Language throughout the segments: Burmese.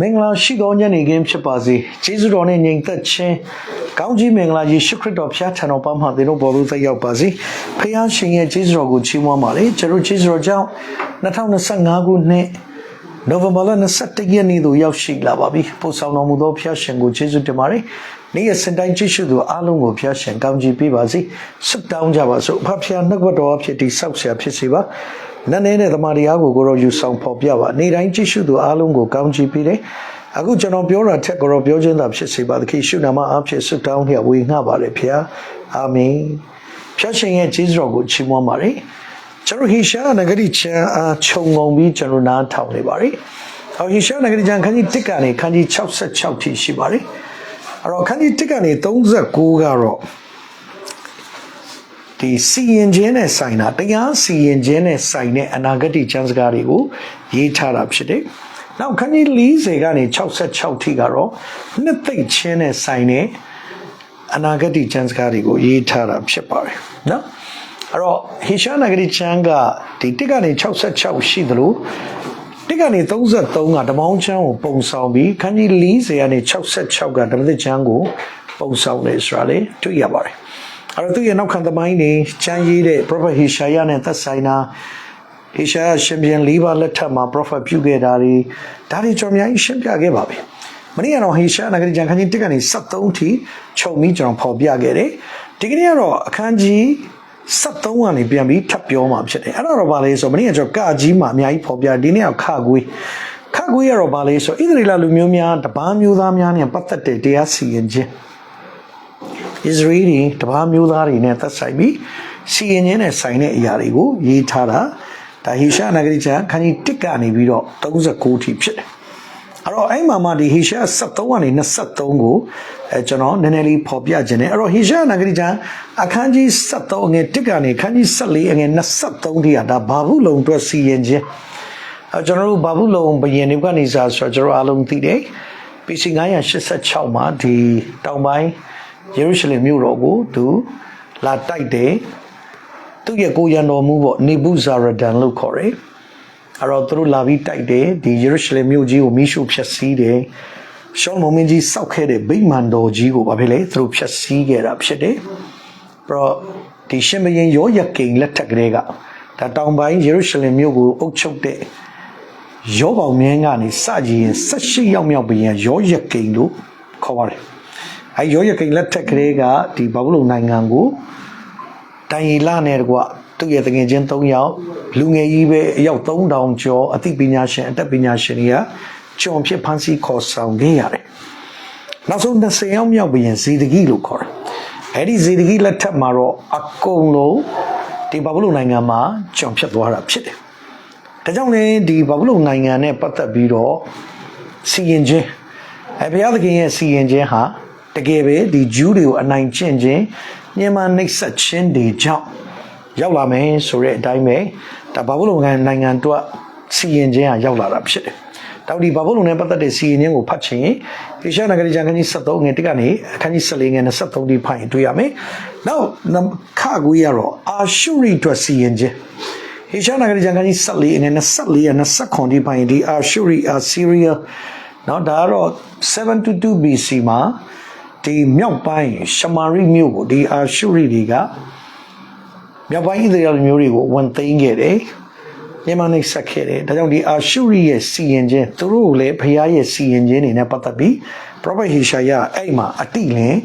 မင်္ဂလာရှိသောညနေခင်းဖြစ်ပါစေကျေးဇူးတော်နဲ့ညီသက်ခြင်းကောင်းကြီးမင်္ဂလာယေရှုခရစ်တော်ဖျားထံတော်ပေါင်းမှသင်တို့ပေါ်သို့သက်ရောက်ပါစေဖခင်ရှင်ရဲ့ကျေးဇူးတော်ကိုချီးမွမ်းပါလေကျွန်တော်ကျေးဇူးတော်ကြောင့်2025ခုနှစ်နိုဝင်ဘာလ21ရက်နေ့သို့ရောက်ရှိလာပါပြီပို့ဆောင်တော်မူသောဖျားရှင်ကိုကျေးဇူးတင်ပါတယ် နေ့ရက်စင်တိုင်းကြည့်ရှုသူအားလုံးကိုဖျားရှင်ကောင်းချီးပေးပါစေဆုတောင်းကြပါစို့အဖဖျားနှုတ်ကပတ်တော်အဖြစ်တိဆောက်ဆရာဖြစ်စေပါနန်းနေနဲ့တမန်တရားကိုကိုရောယူဆောင်ဖော်ပြပါနေ့တိုင်းကြည့်ရှုသူအားလုံးကိုကောင်းချီးပေးတယ်အခုကျွန်တော်ပြောတာထက်ကိုရောပြောခြင်းသာဖြစ်စေပါသခင်ရှုနာမအဖြစ်ဆုတောင်းလျက်ဝေငှပါတယ်ဖျားအာမင်ဖျားရှင်ရဲ့ကျေးဇူးတော်ကိုချီးမွမ်းပါတယ်ကျွန်တော်ဟိရှာနဂရီချန်အားခြုံငုံပြီးကျွန်တော်နားထောင်နေပါတယ်ဟောဟိရှာနဂရီချန်ခန်းကြီး1ကနေခန်းကြီး66ထိရှိပါတယ် အဲ့တော့ခန်းကြီး1ကနေ39ကတော့ဒီစီရင်ခြင်းနဲ့ဆိုင်တာတရားစီရင်ခြင်းနဲ့ဆိုင်တဲ့အနာဂတ်ကျမ်းစကားတွေကိုရေးထားတာဖြစ်တယ်။နောက်ခန်းကြီး40ကနေ66ထိကတော့နှစ်သိမ့်ခြင်းနဲ့ဆိုင်တဲ့အနာဂတ်ကျမ်းစကားတွေကိုရေးထားတာဖြစ်ပါတယ်နော်။အဲ့တော့ဟေရှာနဂရီချမ်းကဒီတစ်ကနေ66ရှိသလို တစ်ကနေ33ကဓမောင်းချမ်းကိုပုံဆောင်ပြီးခန်းကြီး40ကနေ66ကဓမ္မသစ်ချမ်းကိုပုံဆောင်နေဆိုတာလေတွေ့ရပါတယ်။အဲ့တော့သူရဲ့နောက်ခံသမိုင်းနေချမ်းရေးတဲ့ prophet Hishaya နဲ့သက်ဆိုင်တာ Hishaya ရှင်ပြန်၄ပါးလက်ထက်မှာ prophet ပြုခဲ့တာတွေဒါတွေကျွန်တော်အများကြီးရှင်းပြခဲ့ပါပြီ။မနေ့ကတော့ Hishaya နဂရီကျမ်းခန်းကြီး1ကနေ73ထိခြုံပြီးကျွန်တော်ဖော်ပြခဲ့တယ်။ဒီကနေ့ကတော့အခန်းကြီး 73ကနေပြန်ပြီးထပ်ပြောမှာဖြစ်တယ်။အဲ့ဒါတော့ဗာလဲဆိုမနေ့ကကျွန်တော်ကကြီးမှာအများကြီးဖော်ပြဒီနေ့ကခကွေးခကွေးရတော့ဗာလဲဆိုဣသရေလလူမျိုးများတပားမျိုးသားများနဲ့ပတ်သက်တဲ့တရားစီရင်ခြင်းဣသရေလတပါးမျိုးသားတွေနဲ့သက်ဆိုင်ပြီးစီရင်ခြင်းနဲ့ဆိုင်တဲ့အရာတွေကိုရေးထားတာဒါဟေရှာနဂရိချာခန်းကြီး1ကနေပြီးတော့39ထိဖြစ်တယ် အဲ့တော့အဲ့မှာမှဒီဟေရှာ73ကနေ23ကိုအဲကျွန်တော်နည်းနည်းလေးဖော်ပြခြင်းနဲ့အဲ့တော့ဟေရှာနဂရိချာအခန်းကြီး73အငယ်1ကနေခန်းကြီး14အငယ်23ထိကဒါဘာဘူးလုံအတွက်စီရင်ခြင်းအဲကျွန်တော်တို့ဘာဘူးလုံဘယင်တွေကနေစားဆိုတော့ကျွန်တော်အားလုံးသိတယ် PC 986မှာဒီတောင်ပိုင်းယေရုရှလင်မြို့တော်ကိုသူလာတိုက်တယ်သူရဲ့ကိုရန်တော်မူပေါ့နေဘူးဇာရဒန်လို့ခေါ်တယ် အဲ့တော့သူတို့လာပြီးတိုက်တယ်ဒီယေရုရှလင်မြို့ကြီးကိုမိရှုဖျက်ဆီးတယ်ရှောလမုန်မင်းကြီးစောက်ခဲ့တဲ့ဗိမာန်တော်ကြီးကိုဘာဖြစ်လဲသူတို့ဖျက်ဆီးခဲ့တာဖြစ်တယ်ပြီးတော့ဒီရှင်ဘရင်ရောယကိန်လက်ထက်ကလေးကဒါတောင်ပိုင်းယေရုရှလင်မြို့ကိုအုပ်ချုပ်တဲ့ယောဘောင်မင်းကနေစကြည့်ရင်18ယောက်မြောက်ဘရင်ရောယကိန်လို့ခေါ်ပါတယ်အဲရောရကိန်လက်ထက်ကလေးကဒီဘာဘူးလုံနိုင်ငံကိုတိုင်ရီလာနဲ့တကွသူ့ရဲ့တငယ်ချင်း၃ယောက် လူငယ်ကြီးပဲအယောက်3000ကျော်အသိပညာရှင်အတတ်ပညာရှင်တွေကကြုံဖြစ်ဖန်ဆီးခေါ်ဆောင်ခဲ့ရတယ်။နောက်ဆုံး20ယောက်မြောက်ဘရင်ဇေဒကိလို့ခေါ်တယ်။အဲဒီဇေဒကိလက်ထက်မှာတော့အကုန်လုံးဒီဘာဘူးလုံနိုင်ငံမှာကြုံဖြစ်သွားတာဖြစ်တယ်။ဒါကြောင့်လည်းဒီဘာဘူးလုံနိုင်ငံနဲ့ပတ်သက်ပြီးတော့စီရင်ခြင်းအဲဘုရားသခင်ရဲ့စီရင်ခြင်းဟာတကယ်ပဲဒီဂျူးတွေကိုအနိုင်ကျင့်ခြင်းညင်မာနှိပ်စက်ခြင်းတွေကြောင့်ရောက်လာမယ်ဆိုတဲ့အတိုင်းပဲ ဒါဘာဘလုန်နိုင်ငံအတွက်စီရင်ခြင်းဟာရောက်လာတာဖြစ်တယ်။တောက်ဒီဘာဘလုန်နဲ့ပတ်သက်တဲ့စီရင်ခြင်းကိုဖတ်ချင်ယေရှာနဂရီကျမ်းခန်းကြီး73ငယ်1ကနေအခန်းကြီး14ငယ်23ဒီဖိုင်တွေ့ရမယ်။နောက်ခါကွေးရတော့အာရှုရိအတွက်စီရင်ခြင်းဟေရှာနဂရီကျမ်းခန်းကြီး14ငယ်24ရ29ဒီဖိုင်ဒီအာရှုရိအာဆီးရီးယားနော်ဒါကတော့722 BC မှာဒီမြောက်ပိုင်းရှမာရိမြို့ကိုဒီအာရှုရိတွေက မြောက်ပိုင်းဣသရေလမျိုးတွေကိုဝန်သိမ်းခဲ့တယ်။မြန်မာနေဆက်ခဲ့တယ်။ဒါကြောင့်ဒီအာရှုရိရဲ့စီရင်ခြင်းသူတို့ကိုလည်းဖခင်ရဲ့စီရင်ခြင်းတွေနဲ့ပတ်သက်ပြီး prophet Hishaya အဲ့မှာအတိလင်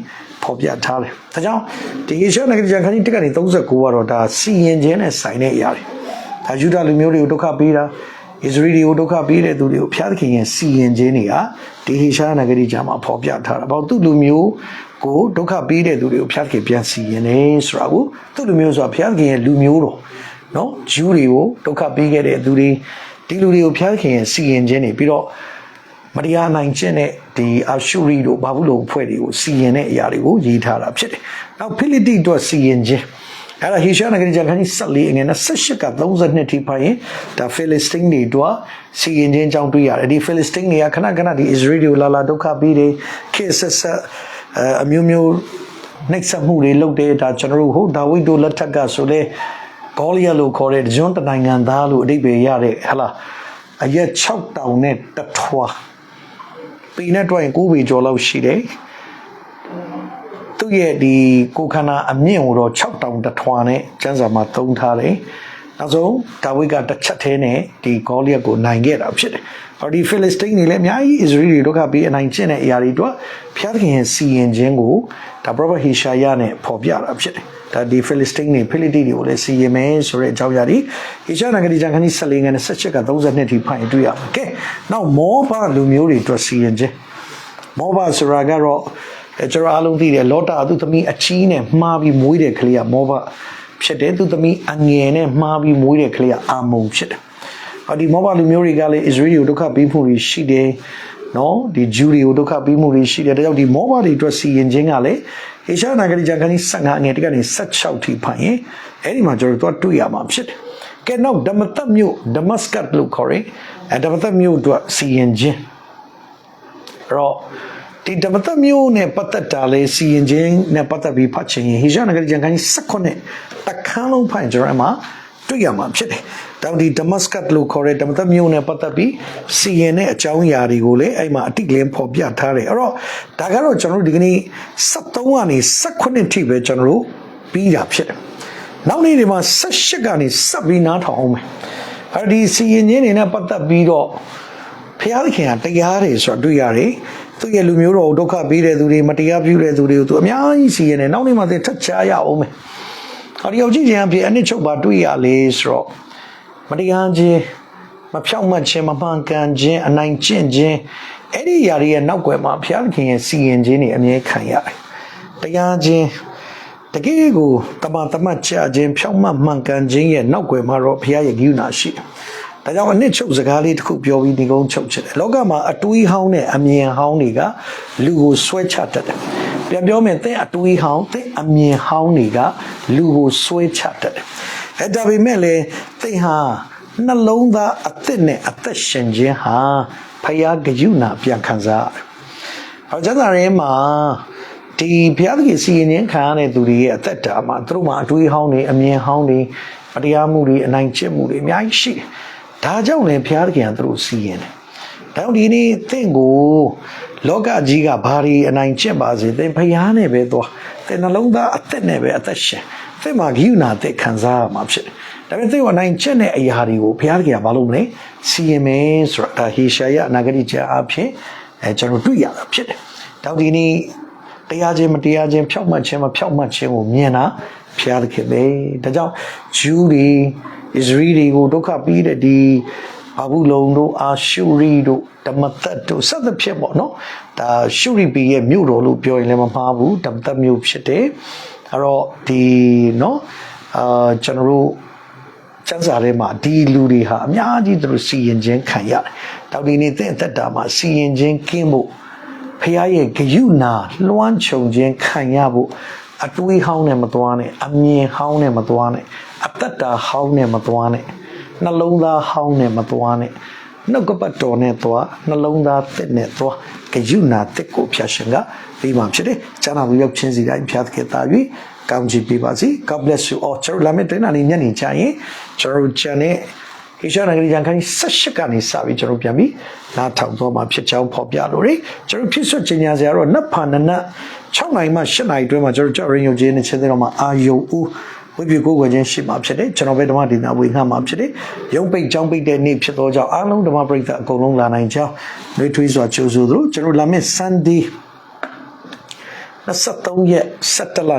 ဖော်ပြထားတယ်။ဒါကြောင့်ဒီ Hishaya နိုင်ငံကျမ်းခန်းကြီး1ကနေ39ကတော့ဒါစီရင်ခြင်းနဲ့ဆိုင်တဲ့အရာတွေ။ဒါယူဒလူမျိုးတွေကိုဒုက္ခပေးတာဣသရေလတွေကိုဒုက္ခပေးတဲ့သူတွေကိုဖျားသခင်ရဲ့စီရင်ခြင်းတွေကဒီဟေရှာနဂရီကျမ်းမှာဖော်ပြထားတာ။ဘာလို့သူ့လူမျိုး ကိုဒုက္ခပေးတဲ့သူတွေကိုဖျားသခင်ပြန်စီရင်နေဆိုတာကိုသူ့လူမျိုးဆိုတာဖျားသခင်ရဲ့လူမျိုးတော်နော်ဂျူးတွေကိုဒုက္ခပေးခဲ့တဲ့သူတွေဒီလူတွေကိုဖျားသခင်ရဲ့စီရင်ခြင်းတွေပြီးတော့မတရားနိုင်ခြင်းနဲ့ဒီအာရှုရိတို့ဘာဘူးလို့ဖွဲ့တွေကိုစီရင်တဲ့အရာတွေကိုရေးထားတာဖြစ်တယ်။နောက်ဖိလိတိတို့စီရင်ခြင်းအဲ့ဒါဟေရှာနဂရီကျမ်းခန်းကြီး14အငယ်28က32ထိဖိုင်ရင်ဒါဖိလစ်စတင်းတွေတို့စီရင်ခြင်းကြောင့်တွေ့ရတယ်ဒီဖိလစ်စတင်းတွေကခဏခဏဒီ Israel ကိုလာလာဒုက္ခပေးတယ်ခေတ်ဆက်ဆက် အမျိုးမျိုးနှိပ်စက်မှုတွေလုပ်တယ်ဒါကျွန်တော်တို့ဟုတ်ဒါဝိဒ်တို့လက်ထက်ကဆိုလေဂေါလိယလို့ခေါ်တဲ့ဂျွန်တနိုင်ငံသားလို့အဓိပ္ပာယ်ရတဲ့ဟလာအရက်6တောင်နဲ့တထွာပေနဲ့တွက်ရင်9ပေကျော်လောက်ရှိတယ်သူ့ရဲ့ဒီကိုခန္ဓာအမြင့်ကိုတော့6တောင်တထွာနဲ့ကျမ်းစာမှာသုံးထားတယ် နောက်ဆုံးဒါဝိဒ်ကတစ်ချက်သေးနဲ့ဒီဂေါလိယက်ကိုနိုင်ခဲ့တာဖြစ်တယ်။အော်ဒီဖိလစ်စတိန်းတွေလည်းအများကြီးအစ္စရေးတွေဒုက္ခပေးအနိုင်ကျင့်တဲ့အရာတွေအတွက်ဖျားသခင်ရဲ့စီရင်ခြင်းကိုဒါ prophet ဟေရှာယနဲ့ဖော်ပြတာဖြစ်တယ်။ဒါဒီဖိလစ်စတိန်းတွေဖိလိတိတွေကိုလည်းစီရင်မယ်ဆိုတဲ့အကြောင်းအရာတွေဟေရှာနဂရီဂျန်ခန်းကြီး14ငန်းနဲ့17က32ထိဖိုင်တွေ့ရမှာ။ကဲနောက်မောဘလူမျိုးတွေအတွက်စီရင်ခြင်းမောဘဆိုတာကတော့အဲကျွန်တော်အားလုံးသိတယ်လောတာသူသမီးအချီးနဲ့မှားပြီးမွေးတဲ့ကလေးကမောဘ ဖြစ်တယ်သူသမီးအငယ်နဲ့မှားပြီးမွေးတဲ့ကလေးကအာမုံဖြစ်တယ်။အော်ဒီမောဘလူမျိုးတွေကလည်းအစ္စရေးကိုဒုက္ခပေးမှုတွေရှိတယ်နော်ဒီဂျူးတွေကိုဒုက္ခပေးမှုတွေရှိတယ်ဒါကြောင့်ဒီမောဘတွေအတွက်စီရင်ခြင်းကလည်းဟေရှာနာဂရိဂျာခန်းကြီး15အငယ်တကနေ16ထိဖိုင်ရင်အဲ့ဒီမှာကျွန်တော်တို့တွေ့ရမှာဖြစ်တယ်။ကဲနောက်ဒမတ်မြို့ဒမတ်စကတ်လို့ခေါ်ရယ်အဲဒမတ်မြို့အတွက်စီရင်ခြင်း အဲ့တော့ဒီဓမ္မသက်မျိုးနဲ့ပတ်သက်တာလေစီရင်ခြင်းနဲ့ပတ်သက်ပြီးဖတ်ချင်ရင်ဟိရှာနဂရီဂျန်ခန်းကြီး16တခန်းလုံးဖတ်ရင်ကျွန်တော်အမှတွေ့ရမှာဖြစ်တယ်။တောင်ဒီဒမတ်စကတ်လို့ခေါ်တဲ့ဓမ္မသက်မျိုးနဲ့ပတ်သက်ပြီးစီရင်တဲ့အကြောင်းအရာတွေကိုလည်းအဲ့မှာအတိတ်လင်းဖော်ပြထားတယ်။အဲ့တော့ဒါကတော့ကျွန်တော်တို့ဒီကနေ့73ကနေ18ထိပဲကျွန်တော်တို့ပြီးတာဖြစ်တယ်။နောက်နေ့ဒီမှာ18ကနေဆက်ပြီးနားထောင်အောင်မယ်။အဲ့ဒီစီရင်ခြင်းတွေနဲ့ပတ်သက်ပြီးတော့ ဖျားသခင်ကတရားတွေဆိုတော့တွေ့ရတယ်သူရဲ့လူမျိုးတော်ကိုဒုက္ခပေးတဲ့သူတွေမတရားပြုတဲ့သူတွေကိုသူအများကြီးစီရင်တယ်နောက်နေ့မှသင်ထက်ချရအောင်မယ်ဟောဒီရောက်ကြည့်ခြင်းအဖြစ်အနှစ်ချုပ်ပါတွေ့ရလေဆိုတော့မတရားခြင်းမဖြောက်မှတ်ခြင်းမမှန်ကန်ခြင်းအနိုင်ကျင့်ခြင်းအဲ့ဒီຢာတွေရဲ့နောက်ွယ်မှာဘုရားသခင်ရဲ့စီရင်ခြင်းတွေအမြဲခံရတယ်တရားခြင်းတကယ်ကိုတမန်တမတ်ချခြင်းဖြောက်မှတ်မှန်ကန်ခြင်းရဲ့နောက်ွယ်မှာတော့ဘုရားရဲ့ဂိူနာရှိတယ် ဒါကြောင့်အနှစ်ချုပ်စကားလေးတစ်ခုပြောပြီးဒီကုန်းချုပ်ချင်တယ်လောကမှာအတွေးဟောင်းနဲ့အမြင်ဟောင်းတွေကလူကိုဆွဲချတတ်တယ်ပြန်ပြောမယ်တဲ့အတွေးဟောင်းတဲ့အမြင်ဟောင်းတွေကလူကိုဆွဲချတတ်တယ်အဲဒါပေမဲ့လေသိဟာနှလုံးသားအသက်နဲ့အသက်ရှင်ခြင်းဟာဖယားဂယုဏပြန်ခံစားရတယ်။ဟောကျမ်းစာထဲမှာဒီဘုရားသခင်စီရင်ခြင်းခံရတဲ့သူတွေရဲ့အသက်တာမှာသူတို့မှာအတွေးဟောင်းတွေအမြင်ဟောင်းတွေမတရားမှုတွေအနိုင်ကျင့်မှုတွေအများကြီးရှိတယ်။ ဒါကြောင့်လည်းဘုရားသခင်ကသူတို့စီရင်တယ်။ဒါကြောင့်ဒီနေ့သင်ကိုလောကကြီးကဘာတွေအနိုင်ကျင့်ပါစေသင်ဘုရားနဲ့ပဲသွားသင်နှလုံးသားအသက်နဲ့ပဲအသက်ရှင်သင်မှာဂိယူနာသက်ခံစားရမှာဖြစ်တယ်။ဒါပေမဲ့သင်ကနိုင်ချက်တဲ့အရာတွေကိုဘုရားသခင်ကမလုပ်မလဲစီရင်မယ်ဆိုတာဒါဟေရှာယအနာဂတိကျမ်းအဖြစ်အဲကျွန်တော်တွေ့ရတာဖြစ်တယ်။တောက်ဒီနေ့တရားခြင်းမတရားခြင်းဖြောက်မှတ်ခြင်းမဖြောက်မှတ်ခြင်းကိုမြင်တာဘုရားသခင်ပဲ။ဒါကြောင့်ဂျူးတွေ ဣသရေလတွေကိုဒုက္ခပေးတဲ့ဒီဘာဘူးလုံတို့အာရှုရီတို့ဓမ္မသက်တို့စသဖြင့်ပေါ့နော်။ဒါရှုရီပီရဲ့မြို့တော်လို့ပြောရင်လည်းမမှားဘူးဓမ္မသက်မြို့ဖြစ်တယ်။အဲ့တော့ဒီနော်အာကျွန်တော်တို့ကျမ်းစာထဲမှာဒီလူတွေဟာအများကြီးသူတို့စီရင်ခြင်းခံရတယ်။တောက်ဒီနေ့သင်အသက်တာမှာစီရင်ခြင်းကင်းဖို့ဖခင်ရဲ့ဂယုနာလွှမ်းခြုံခြင်းခံရဖို့ အတွေးဟောင်းနဲ့မသွားနဲ့အမြင်ဟောင်းနဲ့မသွားနဲ့အသက်တာဟောင်းနဲ့မသွားနဲ့နှလုံးသားဟောင်းနဲ့မသွားနဲ့နှုတ်ကပတ်တော်နဲ့သွားနှလုံးသားသစ်နဲ့သွားဂယုနာသစ်ကိုဖျက်ရှင်ကပြီးမှဖြစ်တယ်။ကျမ်းစာကိုရောက်ချင်းစီတိုင်းဖျက်ခဲ့တာ၍ကောင်းချီးပေးပါစေ God bless you all ကျွန်တော်လာမယ့်တွင်နာနေညနေချရင်ကျွန်တော်ကျန်တဲ့ဟိရှာနဂရီဂျန်ခန်း78ကနေစပြီးကျွန်တော်ပြန်ပြီးနားထောင်တော့မှာဖြစ်ကြောင်းဖော်ပြလို့ရကျွန်တော်ဖြစ်ဆွကျင်ညာစရာတော့နတ်ဖာနနတ် 6နိုင်မှ8နိုင်တွဲမှာကျွန်တော်ကြောက်ရင်ယုံကြည်နေခြင်းတွေတော့မှာအာယုံဦးဝိပ္ပကိုယ်ွယ်ချင်းရှိမှာဖြစ်တယ်ကျွန်တော်ပဲဓမ္မဒီနာဝေငှမှာဖြစ်တယ်ရုံပိတ်ကြောင်းပိတ်တဲ့နေ့ဖြစ်သောကြောင့်အားလုံးဓမ္မပရိသတ်အကုန်လုံးလာနိုင်ကြောင်းနှွေးထွေးစွာကြိုဆိုသလိုကျွန်တော်လာမယ့် Sunday 23ရက်17လ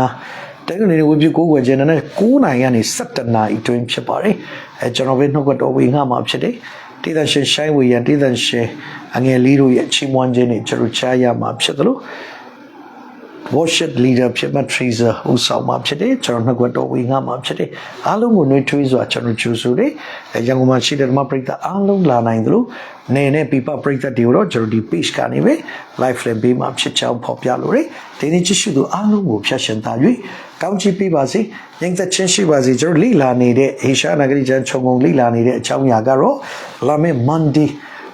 2025တကယ်နေဝေပြကိုးွယ်ခြင်းနဲ့9နိုင်ကနေ17နိုင်အတွင်းဖြစ်ပါတယ်အဲကျွန်တော်ပဲနှုတ်ကတော်ဝေငှမှာဖြစ်တယ်တိသရှင်ရှိုင်းဝေရန်တိသရှင်အငယ်လေးတို့ရဲ့ချီးမွမ်းခြင်းတွေကျွန်တော်ချားရမှာဖြစ်တယ်လို့ worship leader ဖြစ်မှ treasure ဟိုဆောင်မှာဖြစ်တယ်ကျွန်တော်နှုတ်ကတော်ဝေငှမှာဖြစ်တယ်အားလုံးကိုနှွေးထွေးစွာကျွန်တော်ကြိုဆိုတယ်အဲရန်ကုန်မှာရှိတဲ့ဓမ္မပရိသတ်အားလုံးလာနိုင်တယ်လို့နေနဲ့ပြပပရိသတ်တွေကိုတော့ကျွန်တော်ဒီ page ကနေပဲ live link ပေးမှာဖြစ်ချောင်းဖော်ပြလို့ရတယ်ဒီနေ့ကြည့်ရှုသူအားလုံးကိုဖျက်ရှင်သား၍ကောင်းချီးပေးပါစေညင်သက်ချင်းရှိပါစေကျွန်တော်လိလာနေတဲ့ဟေရှာနဂရီကျမ်းခြုံငုံလိလာနေတဲ့အကြောင်းအရာကတော့လာမယ့် Monday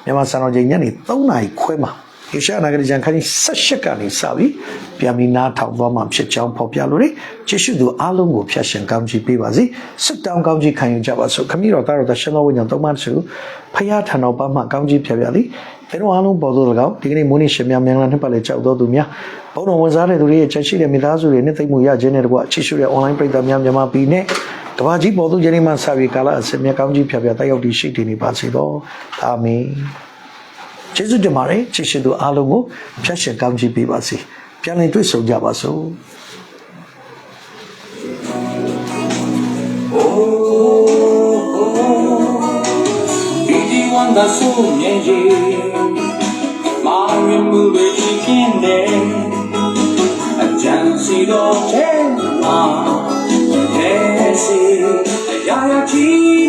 မြန်မာစံတော်ချိန်ညနေ3:00နာရီခွဲမှာဟ ယေရှာနာဂတိကျမ်းခန်းကြီး78ကနေစပြီးပြန်ပြီးနားထောင်သွားမှာဖြစ်ကြောင်းဖော်ပြလို့လေယေရှုသူအားလုံးကိုဖျက်ရှင်ကောင်းချီးပေးပါစေစစ်တောင်းကောင်းချီးခံယူကြပါစို့ခမည်းတော်သားတော်သရှင်တော်ဝိညာဉ်သုံးပါးစုဖယားထံတော်ပါမှကောင်းချီးဖြတ်ပြသည်ကျွန်တော်အားလုံးပေါ်သို့၎င်းဒီကနေ့မိုးနေ့ရှင်များမင်္ဂလာနှစ်ပတ်လည်းကြောက်တော်သူများဘုံတော်ဝန်စားတဲ့သူတွေရဲ့ချက်ရှိတဲ့မိသားစုတွေနဲ့သိမ့်မှုရခြင်းနဲ့တကွချစ်ရှုတဲ့ online ပရိသတ်များမြန်မာပြည်နဲ့ကဘာကြီးပေါ်သူယနေ့မှစပြီးကာလအစစ်မြတ်ကောင်းကြီးဖြတ်ပြတက်ရောက်တည်ရှိတည်နေပါစေတော့အာမင် ယေရှုတင်ပါတယ်ချစ်ရှင်သူအားလုံးကိုဖြတ်ရှင်ကောင်းချီးပေးပါစေပြန်လည်တွေ့ဆုံကြပါစို့ da sumyeje Mari mure chikinde Ajan si do che ma Ese ya ya chi